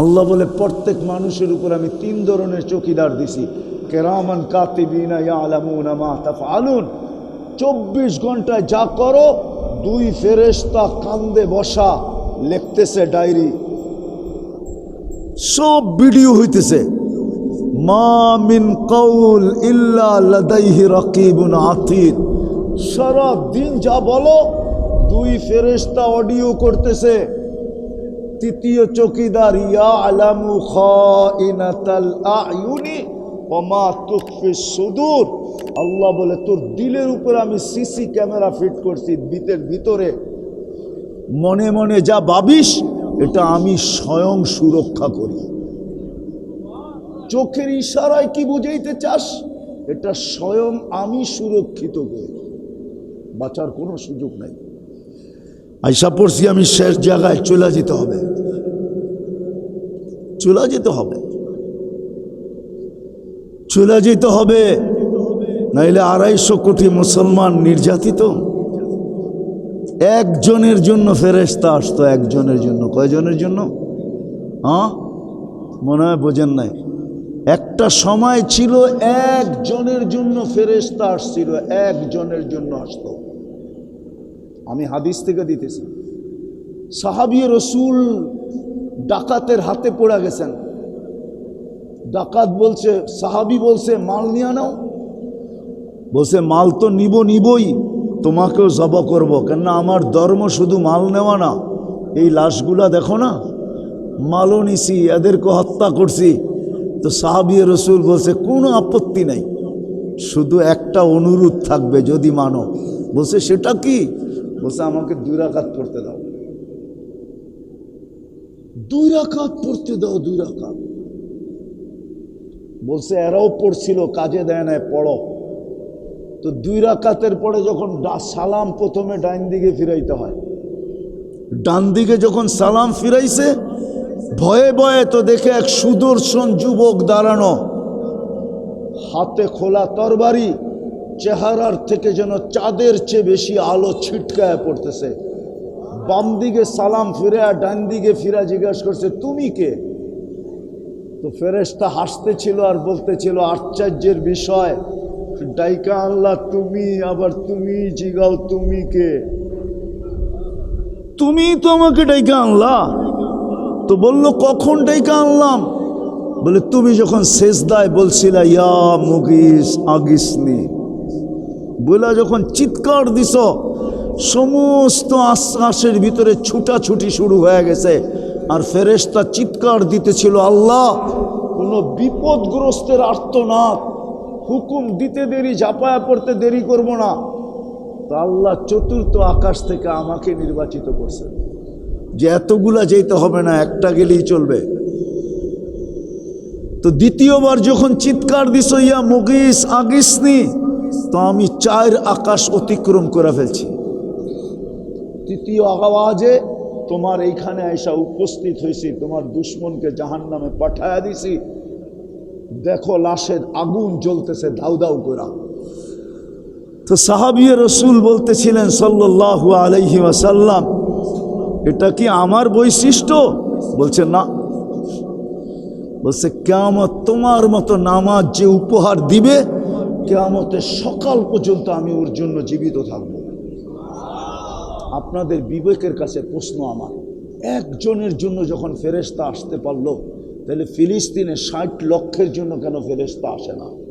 আল্লাহ বলে, প্রত্যেক মানুষের উপর আমি তিন ধরনের চকিদার দিছি। কেরামান কাতিবিনা ইয়ালামুনা মা চব্বিশ ঘন্টায় যা করো, দুই ফেরেশতা কান্দে বসা, লিখতেছে ডায়েরি। সব ভিডিও হইতেছে। মা মিন কৌল ইল্লা লাদাইহি রাকিবুন সারা দিন যা বলো, দুই ফেরেশতা অডিও করতেছে। তৃতীয় চকিদার, ইয়া আলামু আয়ুনি সুদূর। আল্লাহ বলে, তোর দিলের উপর আমি সিসি ক্যামেরা ফিট করছি বিতের ভিতরে। মনে মনে যা ভাবিস, এটা আমি স্বয়ং সুরক্ষা করি। চোখের ইশারায় কি বুঝাইতে চাস? এটা স্বয়ং আমি সুরক্ষিত করি। বাঁচার কোনো সুযোগ নাই। আইসা পড়ছি আমি শেষ জায়গায়, চলে যেতে হবে। চলে যেতে হবে। চলে যেতে হবে। নাইলে আড়াইশো কোটি মুসলমান নির্যাতিত। একজনের জন্য ফেরেস্তা আসতো, একজনের জন্য। কয়জনের জন্য? হ্যাঁ? মনে হয় বোঝেন নাই। একটা সময় ছিল একজনের জন্য ফেরেস্তা আসছিল, একজনের জন্য আসতো। আমি হাদিস থেকে দিতেছি। সাহাবি রসুল ডাকাতের হাতে পড়ে গেছেন। ডাকাত বলছে, সাহাবি বলছে, মাল নিয়ে নাও। বলছে, মাল তো নিব নিবই, তোমাকেও জব করব। কেননা আমার ধর্ম শুধু মাল নেওয়া না, এই লাশগুলা দেখো না, মালও নিছি এদেরকে হত্যা করছি। তো সাহাবি রসুল বলছে, কোনো আপত্তি নাই, শুধু একটা অনুরোধ থাকবে যদি মানো। বলছে, সেটা কি? বলছে আমাকে দুই রাকাত পড়তে দাও। দুই রাকাত পড়তে দাও, দুই রাকাত। বলছে, এরাও পড়ছিল, কাজে দেয় না পড়ো। তো দুই রাকাতের পরে যখন সালাম প্রথমে ডাইন দিকে ফিরাইতে হয়। ডান দিকে যখন সালাম ফিরাইছে, ভয়ে ভয়ে তো দেখে এক সুদর্শন যুবক দাঁড়ানো। হাতে খোলা তরবারি চেহারার থেকে যেন চাঁদের চেয়ে বেশি আলো ছিটকায় পড়তেছে। বাম দিকে সালাম ফিরে আর ডান দিকে ফিরা জিজ্ঞাসা করছে, তুমি কে? তো ফেরেশতা হাসতেছিল আর বলতেছিল, আশ্চর্যের বিষয়, ডাইকা আল্লাহ তুমি আবার তুমি জিগাও, তুমি কে? তুমি তো আমাকে ডাইকা আনলা? তো বলল, কখন ডাইকা আনলাম? বলে, তুমি যখন শেষদায় বলছিলা, ইয়া মুগিস আগিসনি বলে যখন চিৎকার দিস সমস্ত আশ্বাসের ভিতরে ছুটাছুটি শুরু হয়ে গেছে। আর ফেরেশতা চিৎকার দিতেছিল, আল্লাহ, কোনো বিপদগ্রস্তের আর্তনাদ, হুকুম দিতে দেরি, ঝাঁপায়া পড়তে দেরি করব না। তো আল্লাহ চতুর্থ আকাশ থেকে আমাকে নির্বাচিত করছে যে এতগুলা যেতে হবে না, একটা গেলেই চলবে। তো দ্বিতীয়বার যখন চিৎকার দিস ইয়া মুগিস, আগিসনি তো আমি চার আকাশ অতিক্রম করে ফেলছি। তৃতীয় আওয়াজে তোমার এইখানে এসা উপস্থিত হয়েছি, তোমার দুশ্মনকে জাহান নামে পাঠায়া দিছি। দেখো, লাশের আগুন জ্বলতেছে, দাউ দাউ করা তো সাহাবিয়ে রসুল বলতেছিলেন সাল্লাল্লাহু আলাইহি ওয়াসাল্লাম, এটা কি আমার বৈশিষ্ট্য? বলছে, না। বলছে কেমত তোমার মতো নামাজ যে উপহার দিবে কেয়ামতের সকাল পর্যন্ত আমি ওর জন্য জীবিত থাকব। আপনাদের বিবেকের কাছে প্রশ্ন আমার। একজনের জন্য যখন ফেরেস্তা আসতে পারল, তাহলে ফিলিস্তিনে ষাট লক্ষের জন্য কেন ফেরেস্তা আসে না?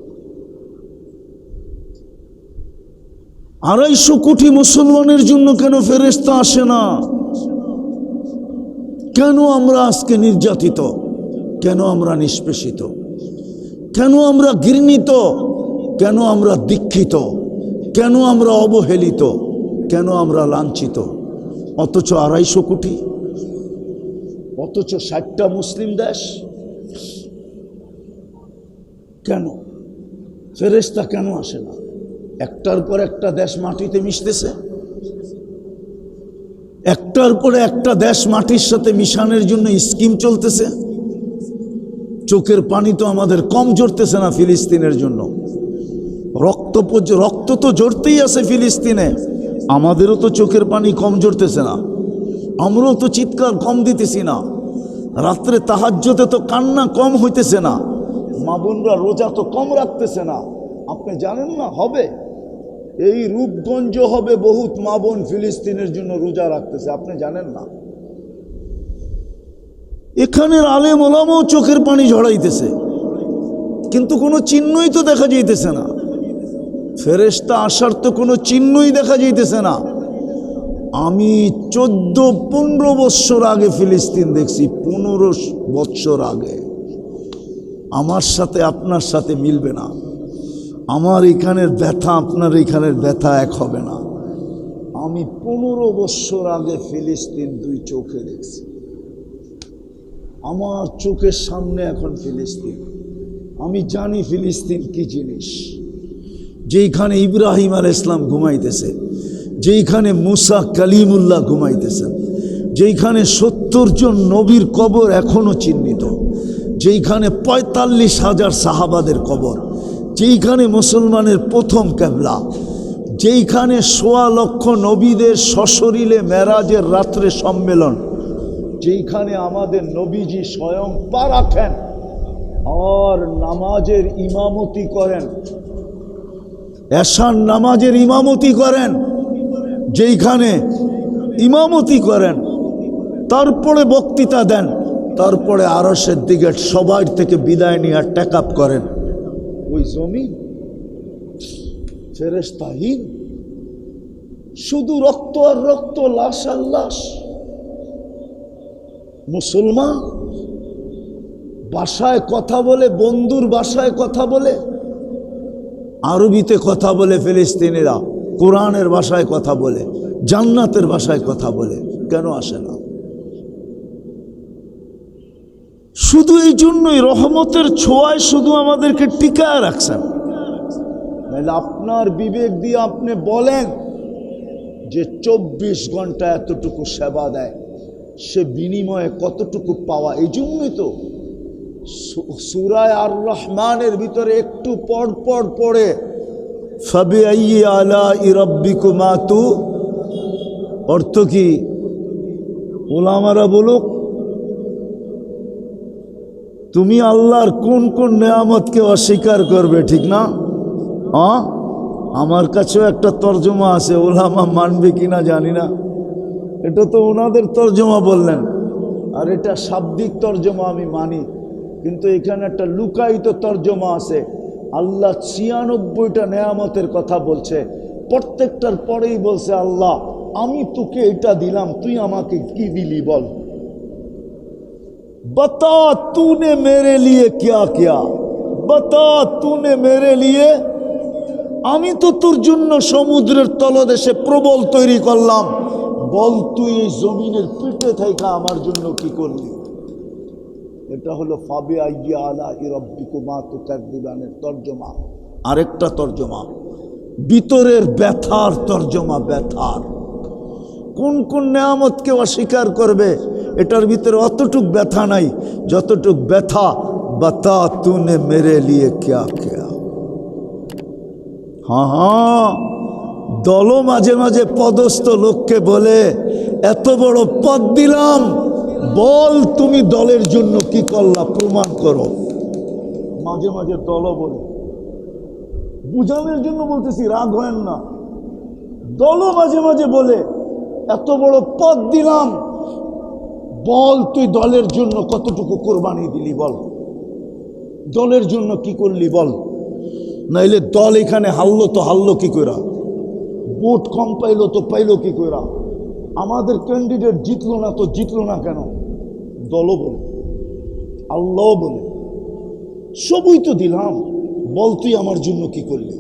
আড়াইশো কোটি মুসলমানের জন্য কেন ফেরেস্তা আসে না? কেন আমরা আজকে নির্যাতিত? কেন আমরা নিষ্পেষিত? কেন আমরা ঘৃণিত? কেন আমরা দীক্ষিত? কেন আমরা অবহেলিত? কেন আমরা লাঞ্ছিত? অথচ আড়াইশো কোটি। অথচ ষাটটা মুসলিম দেশ। কেন? ফেরেস্তা কেন আসে না? একটার পর একটা দেশ মাটিতে মিশতেছে। একটার পরে একটা দেশ মাটির সাথে মিশানোর জন্য স্কিম চলতেছে। চোখের পানি তো আমাদের কম জড়তেছে না ফিলিস্তিনের জন্য। রক্ত রক্ত তো জড়তেই আছে ফিলিস্তিনে। আমাদেরও তো চোখের পানি কম জড়তেছে না। আমরাও তো চিৎকার কম দিতেছি না। রাত্রে তাহাজ্যতে তো কান্না কম হইতেছে না। মা বোনরা রোজা তো কম রাখতেছে না। আপনি জানেন না, হবে। এই রূপগঞ্জ হবে বহুত মা বোন ফিলিস্তিনের জন্য রোজা রাখতেছে, আপনি জানেন না। এখানের আলেম ওলামাও চোখের পানি ঝড়াইতেছে কিন্তু কোনো চিহ্নই তো দেখা যাইতেছে না। ফেরেস্তা আসার তো কোনো চিহ্নই দেখা যাইতেছে না। আমি চোদ্দ পনেরো বৎসর আগে ফিলিস্তিন দেখছি, পনেরো বৎসর আগে। আমার সাথে আপনার সাথে মিলবে না। আমার এখানের ব্যথা, আপনার এখানের ব্যথা এক হবে না। আমি পনেরো বৎসর আগে ফিলিস্তিন দুই চোখে দেখছি। আমার চোখের সামনে এখন ফিলিস্তিন। আমি জানি ফিলিস্তিন কি জিনিস। যেইখানে ইব্রাহিম আল ইসলাম ঘুমাইতেছে, যেইখানে মুসা কালিমুল্লাহ ঘুমাইতেছেন, যেইখানে সত্তর জন নবীর কবর এখনও চিহ্নিত, যেইখানে পঁয়তাল্লিশ হাজার সাহাবাদের কবর, যেইখানে মুসলমানের প্রথম ক্যাবলা যেইখানে সোয়া লক্ষ নবীদের সশরীলে মেরাজের রাত্রে সম্মেলন, যেইখানে আমাদের নবীজি স্বয়ং পা রাখেন আর নামাজের ইমামতি করেন। এশান নামাজের ইমামতি করেন, যেইখানে ইমামতি করেন, তারপরে বক্তৃতা দেন, তারপরে আরসের দিকে সবার থেকে বিদায় নিয়ে আর টেক আপ করেন। ওই জমিন ফেরেস্তাহীন শুধু রক্ত আর রক্ত, লাশ আর লাশ। মুসলমান ভাষায় কথা বলে, বন্ধুর ভাষায় কথা বলে আরবিতে কথা বলে ফিলিস্তিনিরা, কোরআনের ভাষায় কথা বলে, জান্নাতের ভাষায় কথা বলে, কেন আসে না? শুধু এই জন্যই, রহমতের ছোঁয়ায় শুধু আমাদেরকে টিকায় রাখছেন। নাহলে আপনার বিবেক দিয়ে আপনি বলেন যে চব্বিশ ঘণ্টা এতটুকু সেবা দেয়, সে বিনিময়ে কতটুকু পাওয়া? এই জন্যই তো সুরায় আর রহমানের ভিতরে একটু পর পর পড়ে আইয়ে আলা ইরব্বিকুমাতু অর্থ কি? ওলামারা বলুক, তুমি আল্লাহর কোন কোন নেয়ামতকে অস্বীকার করবে, ঠিক না? হ্যাঁ আমার কাছেও একটা তর্জমা আছে, ওলামা মানবে কিনা জানি না। এটা তো ওনাদের তর্জমা বললেন, আর এটা শাব্দিক তর্জমা আমি মানি। কিন্তু এখানে একটা লুকায়িত তর্জমা আছে। আল্লাহ ছিয়ানব্বইটা নেয়ামতের কথা বলছে। প্রত্যেকটার পরেই বলছে, আল্লাহ, আমি তোকে এটা দিলাম, তুই আমাকে কি দিলি বল? বতা তুনে মেরে লিয়ে কিয়া কিয়া? বতা তুনে মেরে লিয়ে? আমি তো তোর জন্য সমুদ্রের তলদেশে প্রবল তৈরি করলাম। বল, তুই এই জমিনের পিঠে থাইকা আমার জন্য কি করলি? এটা হলো ফাবে আইয়া আলা ইরব্বিকুমা তুকাদ্দিবানের তর্জমা। আরেকটা তর্জমা। ভিতরের ব্যথার তর্জমা, ব্যথার। কোন কোন নেয়ামতকে অস্বীকার করবে, এটার ভিতরে অতটুক ব্যথা নাই, যতটুক ব্যথা বাতা তুনে মেরে লিয়ে ক্যা ক্যা। হ্যাঁ হ্যাঁ। দলও মাঝে মাঝে পদস্থ লোককে বলে, এত বড় পদ দিলাম বল তুমি দলের জন্য কি করলা প্রমাণ করো। মাঝে মাঝে দলও বলে। বুঝানোর জন্য বলতেছি, রাগ হয় না। দলও মাঝে মাঝে বলে, এত বড় পদ দিলাম। বল তুই দলের জন্য কতটুকু কোরবানি দিলি বল। দলের জন্য কি করলি বল। নাইলে দল এখানে হারলো তো হারলো কি কইরা। ভোট কম পাইলো তো পাইলো কি কইরা। আমাদের ক্যান্ডিডেট জিতলো না তো জিতলো না কেন? দল বলে আল্লাহ বলে। সবই তো দিলাম, বল তুই আমার জন্য কি করলি?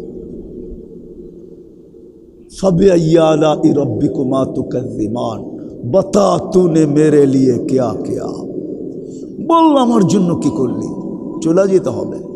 সবে আয়ালা ইরব্বি কুমা তু কাজিমান বতা তুনে মেরে লিয়ে কেয়া কেয়া। বল আমার জন্য কি করলি? চলে যেতে হবে।